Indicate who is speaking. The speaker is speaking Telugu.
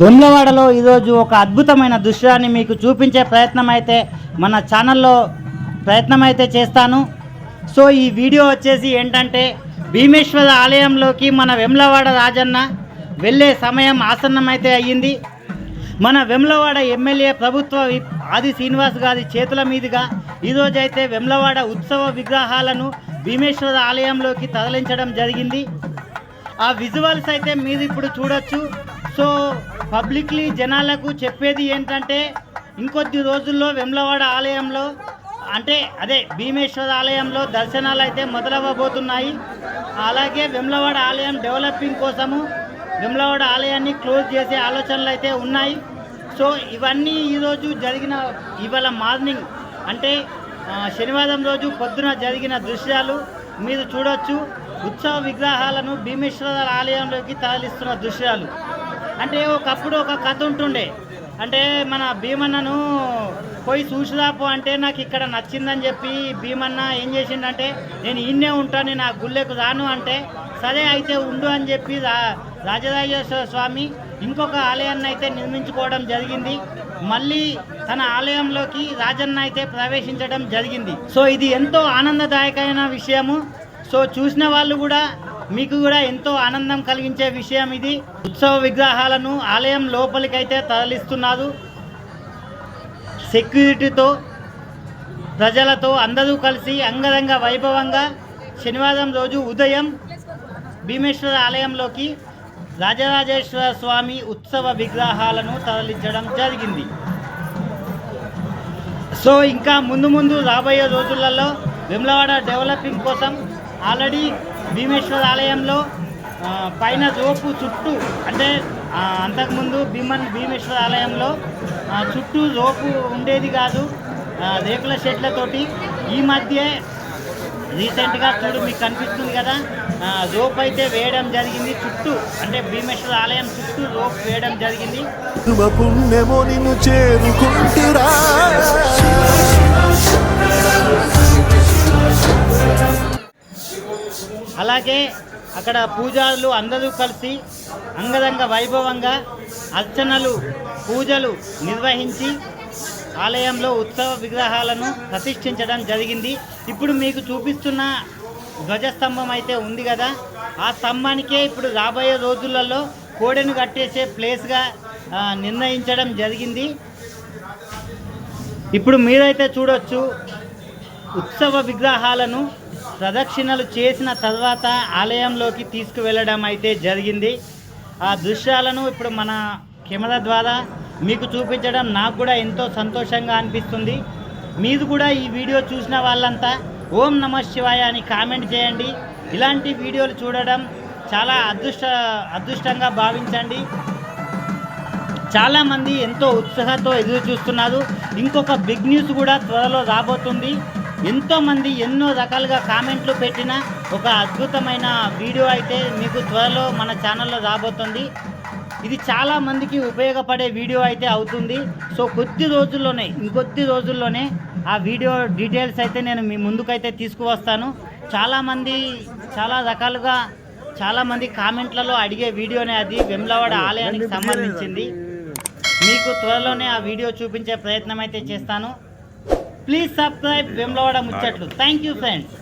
Speaker 1: దొంగవాడలో ఈరోజు ఒక అద్భుతమైన దృశ్యాన్ని మీకు చూపించే ప్రయత్నం అయితే మన ఛానల్లో ప్రయత్నం అయితే చేస్తాను. సో ఈ వీడియో వచ్చేసి ఏంటంటే భీమేశ్వర ఆలయంలోకి మన వెమ్లవాడ రాజన్న వెళ్ళే సమయం ఆసన్నమైతే అయ్యింది. మన వెమ్లవాడ ఎమ్మెల్యే ప్రభుత్వ ఆది శ్రీనివాస్ గారి చేతుల మీదుగా ఈరోజైతే వెమ్లవాడ ఉత్సవ విగ్రహాలను భీమేశ్వర ఆలయంలోకి తరలించడం జరిగింది. ఆ విజువల్స్ అయితే మీరు ఇప్పుడు చూడొచ్చు. సో పబ్లిక్లీ జనాలకు చెప్పేది ఏంటంటే ఇంకొద్ది రోజుల్లో వెమ్లవాడ ఆలయంలో అంటే అదే భీమేశ్వర ఆలయంలో దర్శనాలు అయితే మొదలవ్వబోతున్నాయి. అలాగే వెమ్లవాడ ఆలయం డెవలపింగ్ కోసము వెమ్లవాడ ఆలయాన్ని క్లోజ్ చేసే ఆలోచనలు అయితే ఉన్నాయి. సో ఇవన్నీ ఈరోజు జరిగిన ఇవాళ మార్నింగ్ అంటే శనివారం రోజు పొద్దున జరిగిన దృశ్యాలు మీరు చూడొచ్చు. ఉత్సవ విగ్రహాలను భీమేశ్వర ఆలయంలోకి తరలిస్తున్న దృశ్యాలు. అంటే ఒకప్పుడు ఒక కథ ఉంటుండే. అంటే మన భీమన్నను పోయి చూసిరాపు అంటే నాకు ఇక్కడ నచ్చిందని చెప్పి భీమన్న ఏం చేసిండంటే నేను ఈయనే ఉంటాను నా గుళ్ళకు రాను అంటే సరే అయితే ఉండు అని చెప్పి రా రాజరాజేశ్వర స్వామి ఇంకొక ఆలయాన్ని అయితే నిర్మించుకోవడం జరిగింది. మళ్ళీ తన ఆలయంలోకి రాజన్న అయితే ప్రవేశించడం జరిగింది. సో ఇది ఎంతో ఆనందదాయకమైన విషయము. సో చూసిన వాళ్ళు కూడా మీకు కూడా ఎంతో ఆనందం కలిగించే విషయం ఇది. ఉత్సవ విగ్రహాలను ఆలయం లోపలికైతే తరలిస్తున్నారు. సెక్యూరిటీతో ప్రజలతో అందరూ కలిసి అంగరంగ వైభవంగా శనివారం రోజు ఉదయం భీమేశ్వర ఆలయంలోకి రాజరాజేశ్వర స్వామి ఉత్సవ విగ్రహాలను తరలించడం జరిగింది. సో ఇంకా ముందు ముందు రాబోయే రోజులలో విమలవాడ డెవలపింగ్ కోసం ఆల్రెడీ భీమేశ్వర ఆలయంలో పైన జోపు చుట్టూ అంటే అంతకుముందు భీమన్ భీమేశ్వర ఆలయంలో చుట్టూ జోపు ఉండేది కాదు రేకుల షెడ్లతోటి. ఈ మధ్య రీసెంట్గా చూడు మీకు కనిపిస్తుంది కదా జోపు రోప్ అయితే వేయడం జరిగింది చుట్టూ అంటే భీమేశ్వర ఆలయం చుట్టూ రోప్ వేయడం జరిగింది.
Speaker 2: పుణ్యమో నిన్ను చేరుకుంటురా.
Speaker 1: అలాగే అక్కడ పూజారులు అందరూ కలిసి అంగరంగ వైభవంగా అర్చనలు పూజలు నిర్వహించి ఆలయంలో ఉత్సవ విగ్రహాలను ప్రతిష్ఠించడం జరిగింది. ఇప్పుడు మీకు చూపిస్తున్న ధ్వజస్తంభం అయితే ఉంది కదా. ఆ స్తంభానికే ఇప్పుడు రాబోయే రోజులలో కోడెను కట్టేసే ప్లేస్గా నిర్ణయించడం జరిగింది. ఇప్పుడు మీరైతే చూడొచ్చు ఉత్సవ విగ్రహాలను ప్రదక్షిణలు చేసిన తర్వాత ఆలయంలోకి తీసుకువెళ్ళడం అయితే జరిగింది. ఆ దృశ్యాలను ఇప్పుడు మన కెమెరా ద్వారా మీకు చూపించడం నాకు కూడా ఎంతో సంతోషంగా అనిపిస్తుంది. మీరు కూడా ఈ వీడియో చూసిన వాళ్ళంతా ఓం నమ శివాయ అని కామెంట్ చేయండి. ఇలాంటి వీడియోలు చూడడం చాలా అదృష్ట అదృష్టంగా భావించండి. చాలామంది ఎంతో ఉత్సాహంతో ఎదురు చూస్తున్నారు ఇంకొక బిగ్ న్యూస్ కూడా త్వరలో రాబోతుంది. ఎంతోమంది ఎన్నో రకాలుగా కామెంట్లు పెట్టిన ఒక అద్భుతమైన వీడియో అయితే మీకు త్వరలో మన ఛానల్లో రాబోతుంది. ఇది చాలా మందికి ఉపయోగపడే వీడియో అయితే అవుతుంది. సో కొద్ది రోజుల్లోనే ఇంకొద్ది రోజుల్లోనే ఆ వీడియో డీటెయిల్స్ అయితే నేను మీ ముందుకైతే తీసుకువస్తాను. చాలామంది చాలా రకాలుగా చాలామంది కామెంట్లలో అడిగే వీడియోనే అది. వెమ్లవాడ ఆలయానికి సంబంధించింది. మీకు త్వరలోనే ఆ వీడియో చూపించే ప్రయత్నం అయితే చేస్తాను. ప్లీజ్ సబ్స్క్రైబ్ వెమ్లవాడ ముచ్చట్లు థ్యాంక్ యూ ఫ్రెండ్స్